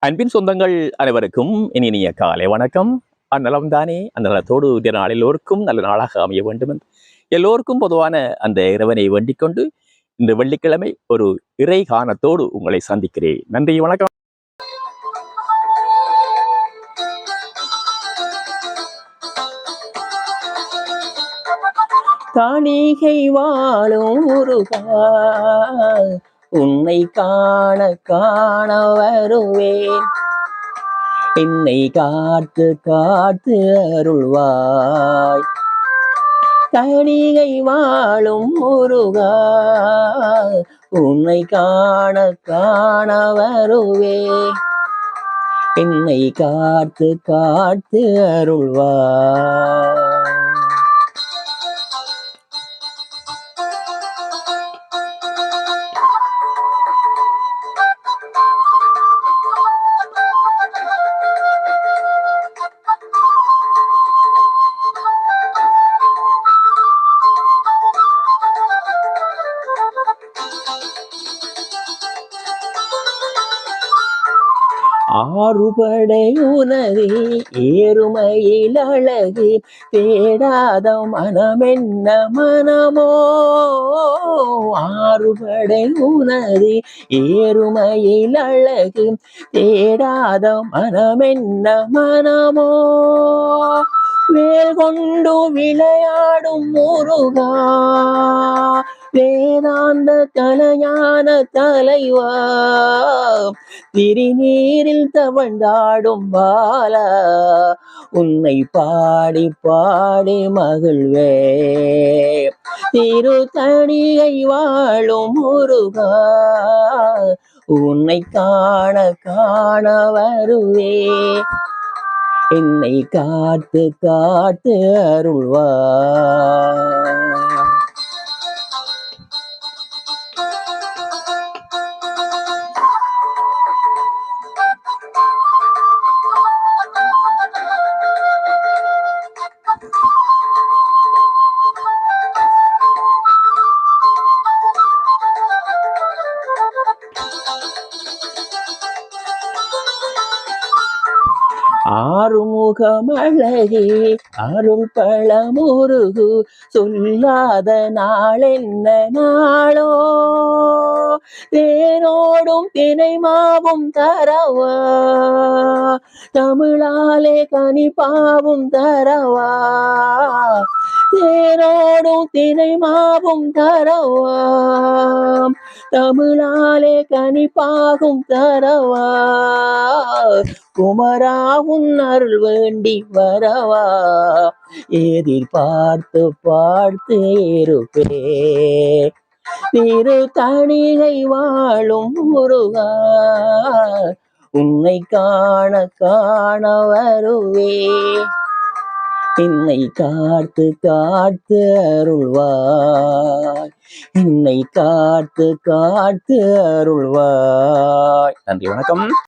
அன்பின் சொந்தங்கள் அனைவருக்கும் இனிய காலை வணக்கம். அந்நலம் தானே அந்த நலத்தோடு இந்த நாள் எல்லோருக்கும் நல்ல நாளாக அமைய வேண்டும் என்று எல்லோருக்கும் பொதுவான அந்த இறைவனை வேண்டிக் கொண்டு இந்த வெள்ளிக்கிழமை ஒரு இறை காணத்தோடு உங்களை சந்திக்கிறேன். நன்றி வணக்கம். காணிகை வாழும் முருகா உன்னை காண காண வருவேன். என்னை காத்து காத்து அருள்வாய். தனிகை வாழும் முருகா உன்னை காண காண வருவே என்னை காத்து காத்து அருள்வாய். ஆறுபடை உனது ஏறுமையில் அழகு தேடாத மனமென்ன மனமோ? ஆறுபடை உனது ஏறுமையில் அழகு தேடாத மனமென்ன மனமோ? வேல் கொண்டு விளையாடும் முருகா வேதாந்த கலையான தலைவா திருநீரில் தவழ்ந்தாடும் பாலா உன்னை பாடி பாடி மகிழ்வே. திரு தணிகை வாழும் முருகா உன்னை காண காண வருவே. என்னை காத்து காத்து அருள்வா. ஆறுமுகமழகி அருள் பழமுருகு சொல்லாத நாளென்ன நாளோ? தேனோடும் தினை மாவும் தரவா? தமிழாலே கனிப்பாவும் தரவா? தேனோடும் தினை மாவும் தரவாம் தமிழாலே கனிப்பாகும் தரவா. குமராவும் அருள் வேண்டி வரவா. எதிர்பார்த்து பார்த்து பார்த்து இருப்பே திரு தணிகை வாழும் முருகா. உன்னை காண காண வருவே என்னை காத்து காத்து அருள்வாய். என்னை காத்து காத்து அருள்வாய். நன்றி வணக்கம்.